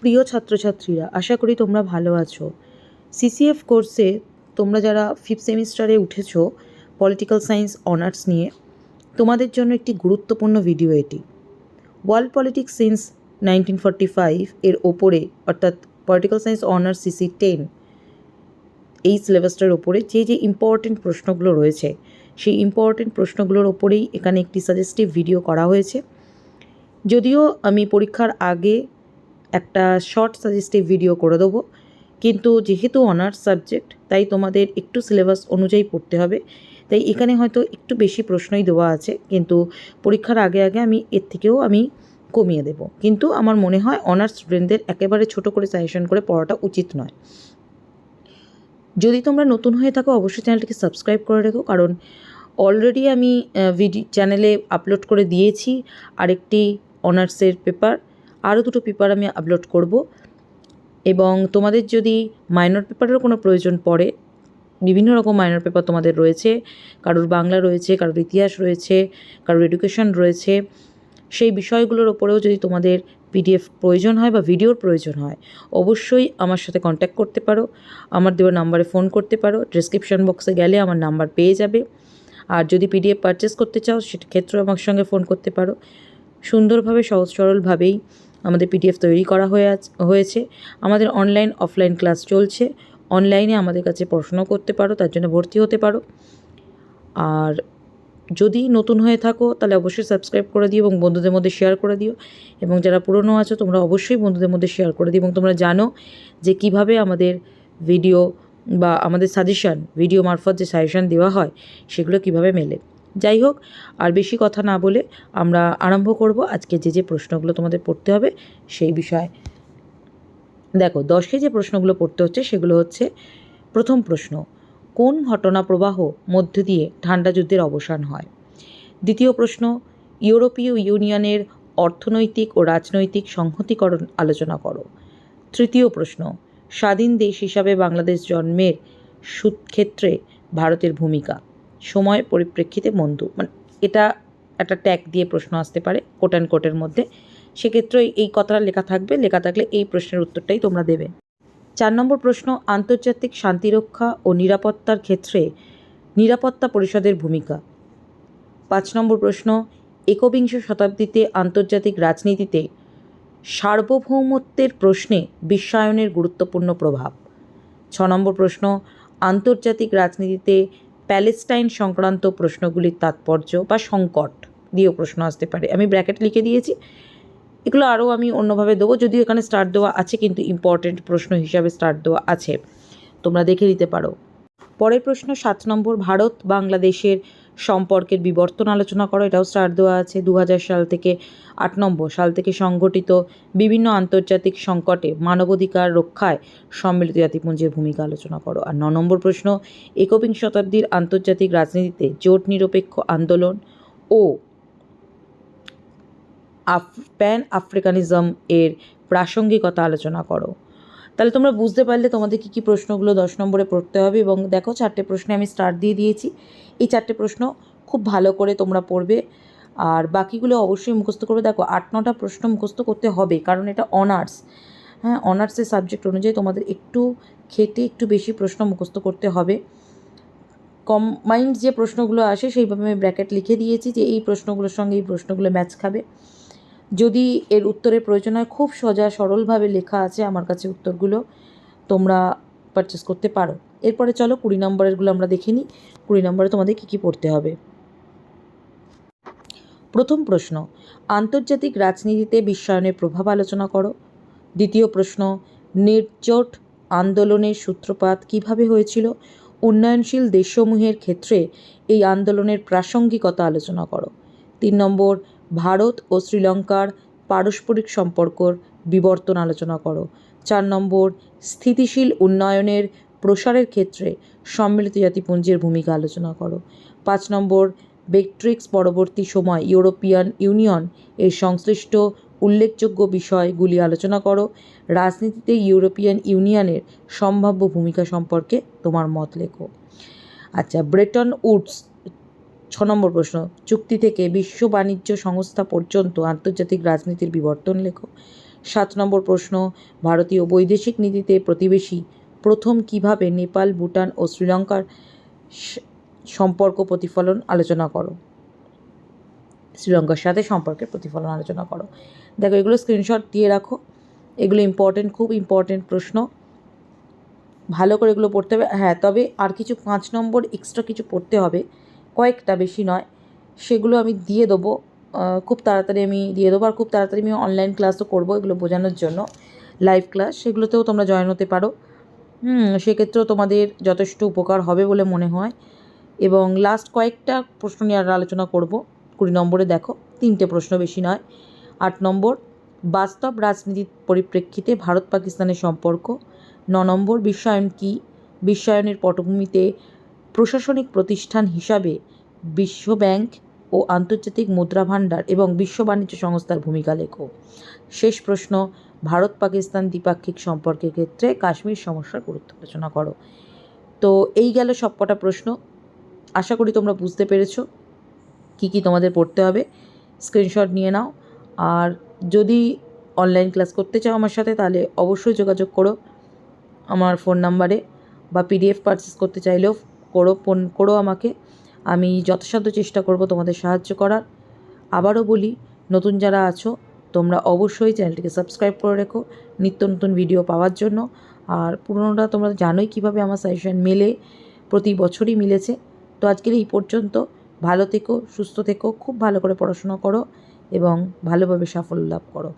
প্রিয় ছাত্রছাত্রীরা, আশা করি তোমরা ভালো আছো। সিসিএফ কোর্সে তোমরা যারা ফিফথ সেমিস্টারে উঠেছো পলিটিক্যাল সায়েন্স অনার্স নিয়ে, তোমাদের জন্য একটি গুরুত্বপূর্ণ ভিডিও এটি। World politics since nineteen forty five এর ওপরে, অর্থাৎ political science honours CC ten এই সিলেবাসটার ওপরে যে যে ইম্পর্টেন্ট প্রশ্নগুলো রয়েছে, সেই ইম্পর্টেন্ট প্রশ্নগুলোর ওপরেই এখানে একটি সাজেস্টিভ ভিডিও করা হয়েছে। যদিও আমি পরীক্ষার আগে একটা শর্ট সাজেস্টিভ ভিডিও করে দেবো। কিন্তু যেহেতু অনার্স সাবজেক্ট তাই তোমাদের একটু সিলেবাস অনুযায়ী পড়তে হবে। তাই এখানে হয়তো একটু বেশি প্রশ্নই দেওয়া আছে, কিন্তু পরীক্ষার আগে আগে আমি এর থেকেও আমি কমিয়ে দেব। কিন্তু আমার মনে হয় অনার্স স্টুডেন্টদের একেবারে ছোট করে সাজেশন করে পড়াটা উচিত নয়। যদি তোমরা নতুন হয়ে থাকো, অবশ্যই চ্যানেলটিকে সাবস্ক্রাইব করে রেখো, কারণ অলরেডি আমি ভিডিও চ্যানেলে আপলোড করে দিয়েছি। আরেকটি অনার্সের পেপার আরও দুটো পেপার আমি আপলোড করব। এবং তোমাদের যদি মাইনর পেপারেরও কোনো প্রয়োজন পড়ে, বিভিন্ন রকম মাইনর পেপার তোমাদের রয়েছে, কারোর বাংলা রয়েছে, কারোর ইতিহাস রয়েছে, কারোর এডুকেশন রয়েছে, সেই বিষয়গুলোর ওপরেও যদি তোমাদের পিডিএফ প্রয়োজন হয় বা ভিডিওর প্রয়োজন হয়, অবশ্যই আমার সাথে কন্ট্যাক্ট করতে পারো। আমার দেওয়া নাম্বারে ফোন করতে পারো। ডিসক্রিপশন বক্সে গেলে আমার নাম্বার পেয়ে যাবে। আর যদি পিডিএফ পারচেস করতে চাও সেটা ক্ষেত্রেও আমার সঙ্গে ফোন করতে পারো। সুন্দরভাবে, সহজ সরলভাবেই আমাদের পিডিএফ তৈরি করা হয়ে হয়েছে। আমাদের অনলাইন অফলাইন ক্লাস চলছে। অনলাইনে আমাদের কাছে পড়াশোনা করতে পারো, তার জন্য ভর্তি হতে পারো। আর যদি নতুন হয়ে থাকো, তাহলে অবশ্যই সাবস্ক্রাইব করে দিও এবং বন্ধুদের মধ্যে শেয়ার করে দিও। এবং যারা পুরনো আছো, তোমরা অবশ্যই বন্ধুদের মধ্যে শেয়ার করে দিও এবং তোমরা জানো যে কীভাবে আমাদের ভিডিও বা আমাদের সাজেশান ভিডিও মারফত যে সাজেশান দেওয়া হয়, সেগুলো কীভাবে মেলে। যাই হোক, আর বেশি কথা না বলে আমরা আরম্ভ করব। আজকে যে যে প্রশ্নগুলো তোমাদের পড়তে হবে সেই বিষয়ে। দেখো দশে যে প্রশ্নগুলো পড়তে হচ্ছে সেগুলো হচ্ছে, প্রথম প্রশ্ন, কোন ঘটনা প্রবাহ মধ্য দিয়ে ঠান্ডা যুদ্ধের অবসান হয়? দ্বিতীয় প্রশ্ন, ইউরোপীয় ইউনিয়নের অর্থনৈতিক ও রাজনৈতিক সংহতিকরণ আলোচনা করো। তৃতীয় প্রশ্ন, স্বাধীন দেশ হিসাবে বাংলাদেশ জন্মের ক্ষেত্রে ভারতের ভূমিকা। সময় পরিপ্রেক্ষিতে বন্ধু। মানে এটা একটা ট্যাগ দিয়ে প্রশ্ন আসতে পারে কোট অ্যান্ড কোটের মধ্যে। সেক্ষেত্রে এই কথাটা লেখা থাকবে, লেখা থাকলে এই প্রশ্নের উত্তরটাই তোমরা দেবে। চার নম্বর প্রশ্ন, আন্তর্জাতিক শান্তিরক্ষা ও নিরাপত্তার ক্ষেত্রে নিরাপত্তা পরিষদের ভূমিকা। পাঁচ নম্বর প্রশ্ন, একবিংশ শতাব্দীতে আন্তর্জাতিক রাজনীতিতে সার্বভৌমত্বের প্রশ্নে বিশ্বায়নের গুরুত্বপূর্ণ প্রভাব। ছ নম্বর প্রশ্ন, আন্তর্জাতিক রাজনীতিতে প্যালেস্টাইন সংক্রান্ত প্রশ্নগুলির তাৎপর্য বা সংকট দিয়েও প্রশ্ন আসতে পারে। আমি ব্র্যাকেট লিখে দিয়েছি। এগুলো আরও আমি অন্যভাবে দেবো। যদিও এখানে স্টার্ট দেওয়া আছে, কিন্তু ইম্পর্টেন্ট প্রশ্ন হিসাবে স্টার্ট দেওয়া আছে। তোমরা দেখে নিতে পারো। পরের প্রশ্ন, সাত নম্বর, ভারত, বাংলাদেশের সম্পর্কের বিবর্তন আলোচনা করো, এটাও স্টার্ট দেওয়া আছে। দু হাজার সাল থেকে আট নম্বর সাল থেকে সংগঠিত বিভিন্ন আন্তর্জাতিক সংকটে মানবাধিকার রক্ষায় সম্মিলিত জাতিপুঞ্জের ভূমিকা আলোচনা করো। আর ন নম্বর প্রশ্ন, একবিংশ শতাব্দীর আন্তর্জাতিক রাজনীতিতে জোট নিরপেক্ষ আন্দোলন ও আফ প্যান আফ্রিকানিজম এর প্রাসঙ্গিকতা আলোচনা করো। তাহলে তোমরা বুঝতে পারলে তোমাদের কী কী প্রশ্নগুলো দশ নম্বরে পড়তে হবে এবং দেখো চারটে প্রশ্নে আমি স্টার্ট দিয়ে দিয়েছি। এই চারটে প্রশ্ন খুব ভালো করে তোমরা পড়বে। আর বাকিগুলো অবশ্যই মুখস্থ করবে। দেখো, আট, নটা প্রশ্ন মুখস্থ করতে হবে, কারণ এটা অনার্স হ্যাঁ অনার্সের সাবজেক্ট অনুযায়ী তোমাদের একটু খেটে একটু বেশি প্রশ্ন মুখস্থ করতে হবে। কম্বাইন্ড যে প্রশ্নগুলো আসে সেইভাবে আমি ব্র্যাকেট লিখে দিয়েছি যে এই প্রশ্নগুলোর সঙ্গে এই প্রশ্নগুলো ম্যাচ খাবে। যদি এর উত্তরের প্রয়োজন হয়, খুব সোজা সরলভাবে লেখা আছে আমার কাছে উত্তরগুলো, তোমরা পারচেস করতে পারো। এরপরে চলো কুড়ি নম্বরেরগুলো আমরা দেখে নিই, কুড়ি নম্বরে তোমাদের কী কী পড়তে হবে। প্রথম প্রশ্ন, আন্তর্জাতিক রাজনীতিতে বিশ্বায়নের প্রভাব আলোচনা করো। দ্বিতীয় প্রশ্ন, নির্জোট আন্দোলনের সূত্রপাত কীভাবে হয়েছিল? উন্নয়নশীল দেশসমূহের ক্ষেত্রে এই আন্দোলনের প্রাসঙ্গিকতা আলোচনা করো। তিন নম্বর ভারত ও শ্রীলঙ্কার পারস্পরিক সম্পর্কর বিবর্তন আলোচনা করো। চার নম্বর, স্থিতিশীল উন্নয়নের প্রসারের ক্ষেত্রে সম্মিলিত জাতিপুঞ্জের ভূমিকা আলোচনা করো। পাঁচ নম্বর, বেকট্রিক্স পরবর্তী সময় ইউরোপিয়ান ইউনিয়ন এর সংশ্লিষ্ট উল্লেখযোগ্য বিষয়গুলি আলোচনা করো। রাজনীতিতে ইউরোপিয়ান ইউনিয়নের সম্ভাব্য ভূমিকা সম্পর্কে তোমার মত লেখো। আচ্ছা ব্রেটন উডস ছ নম্বর প্রশ্ন, চুক্তি থেকে বিশ্ব বাণিজ্য সংস্থা পর্যন্ত আন্তর্জাতিক রাজনীতির বিবর্তন লেখো। সাত নম্বর প্রশ্ন, ভারতীয় বৈদেশিক নীতিতে প্রতিবেশী, প্রথম কীভাবে নেপাল, ভুটান ও শ্রীলঙ্কার সম্পর্ক প্রতিফলন আলোচনা করো? শ্রীলঙ্কার সাথে সম্পর্কের প্রতিফলন আলোচনা করো। দেখো, এগুলো স্ক্রিনশট দিয়ে রাখো। এগুলো ইম্পর্টেন্ট খুব ইম্পর্টেন্ট প্রশ্ন। ভালো করে এগুলো পড়তে হবে। হ্যাঁ তবে আর কিছু পাঁচ নম্বর এক্সট্রা কিছু পড়তে হবে। কয়েকটা বেশি নয়, সেগুলো আমি দিয়ে দেবো। খুব তাড়াতাড়ি আমি দিয়ে দেবো আর খুব তাড়াতাড়ি আমি অনলাইন ক্লাসও করব এগুলো বোঝানোর জন্য। লাইভ ক্লাস সেগুলোতেও তোমরা জয়েন হতে পারো। হুম, সেক্ষেত্রেও তোমাদের যথেষ্ট উপকার হবে বলে মনে হয়। এবং লাস্ট কয়েকটা প্রশ্ন নিয়ে আর আলোচনা করব। কুড়ি নম্বরে দেখো, তিনটে প্রশ্ন বেশি নয়। আট নম্বর, বাস্তব রাজনীতির পরিপ্রেক্ষিতে ভারত পাকিস্তানের সম্পর্ক। ন নম্বর, বিশ্বায়ন কী? বিশ্বায়নের পটভূমিতে প্রশাসনিক প্রতিষ্ঠান হিসাবে বিশ্ব ব্যাংক ও আন্তর্জাতিক মুদ্রা ভাণ্ডার এবং বিশ্ব বাণিজ্য সংস্থার ভূমিকা লেখো। শেষ প্রশ্ন, ভারত পাকিস্তান দ্বিপাক্ষিক সম্পর্কের ক্ষেত্রে কাশ্মীর সমস্যার গুরুত্ব আলোচনা করো। তো এই গেল সবকটা প্রশ্ন। আশা করি তোমরা বুঝতে পেরেছ কী কী তোমাদের পড়তে হবে। স্ক্রিনশট নিয়ে নাও। আর যদি অনলাইন ক্লাস করতে চাও আমার সাথে, তাহলে অবশ্যই যোগাযোগ করো। আমার ফোন নাম্বারে বা পিডিএফ পারচেস করতে চাইলেও করো ফোন করো আমাকে। আমি যথাসাধ্য চেষ্টা করব তোমাদের সাহায্য করার। আবারও বলি, নতুন যারা আছো, তোমরা অবশ্যই চ্যানেলটিকে সাবস্ক্রাইব করে রেখো নিত্য নতুন ভিডিও পাওয়ার জন্য। আর পুরোনোটা তোমরা জানোই কীভাবে আমার সাজেশন মেলে, প্রতি বছরই মিলেছে। তো আজকের এই পর্যন্ত, ভালো থেকো, সুস্থ থেকো, খুব ভালো করে পড়াশোনা করো এবং ভালোভাবে সাফল্য লাভ করো।